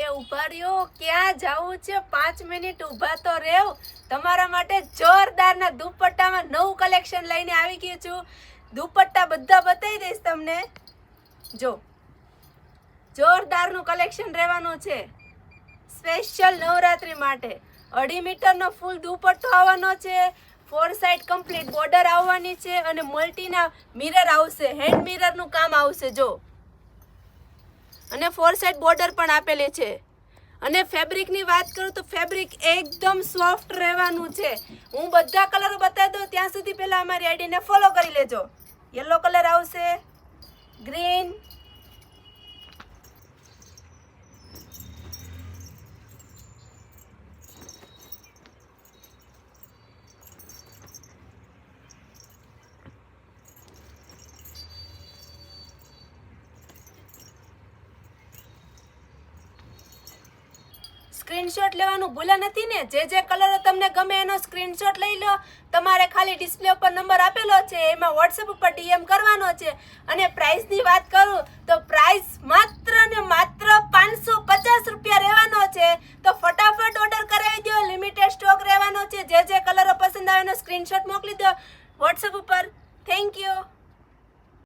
એ ઊભા રહ્યો ક્યાં જવું છે? પાંચ મિનિટ ઊભા તો રહેવ તમારા માટે જોરદારના દુપટ્ટામાં નવું કલેક્શન લઈને આવી ગયું છું. દુપટ્ટા બધા બતાવી દઈશ તમને. જો, જોરદારનું કલેક્શન રહેવાનું છે. સ્પેશિયલ નવરાત્રી માટે. અઢી મીટરનો ફૂલ દુપટ્ટો આવવાનો છે. ફોર સાઈડ કમ્પ્લીટ બોર્ડર આવવાની છે અને મલ્ટીના મિરર આવશે. હેન્ડ મિરરનું કામ આવશે. જો અને ફોર સાઇડ બોર્ડર પણ આપેલી છે. અને ફેબ્રિકની વાત કરું તો ફેબ્રિક એકદમ સોફ્ટ રહેવાનું છે. હું બધા કલરો બતાવી દઉં, ત્યાં સુધી પહેલાં અમારી આઈડીને ફોલો કરી લેજો. યલો કલર આવશે ગ્રીન સ્ક્રીનશોટ લેવાનું ભૂલા નથી ને? જે જે કલરો તમને ગમે એનો સ્ક્રીનશોટ લઈ લો. તમારે ખાલી ડિસ્પ્લે ઉપર નંબર આપેલો છે, એમાં વોટ્સએપ ઉપર ડીએમ કરવાનો છે. અને પ્રાઇસની વાત કરું, તો પ્રાઇસ માત્ર ને માત્ર પાંચસો પચાસ રૂપિયા રહેવાનો છે. તો ફટાફટ ઓર્ડર કરાવી દો લિમિટેડ સ્ટોક રહેવાનો છે. જે જે કલરો પસંદ આવે એનો સ્ક્રીનશોટ મોકલી દો. વોટ્સએપ ઉપર. Thank you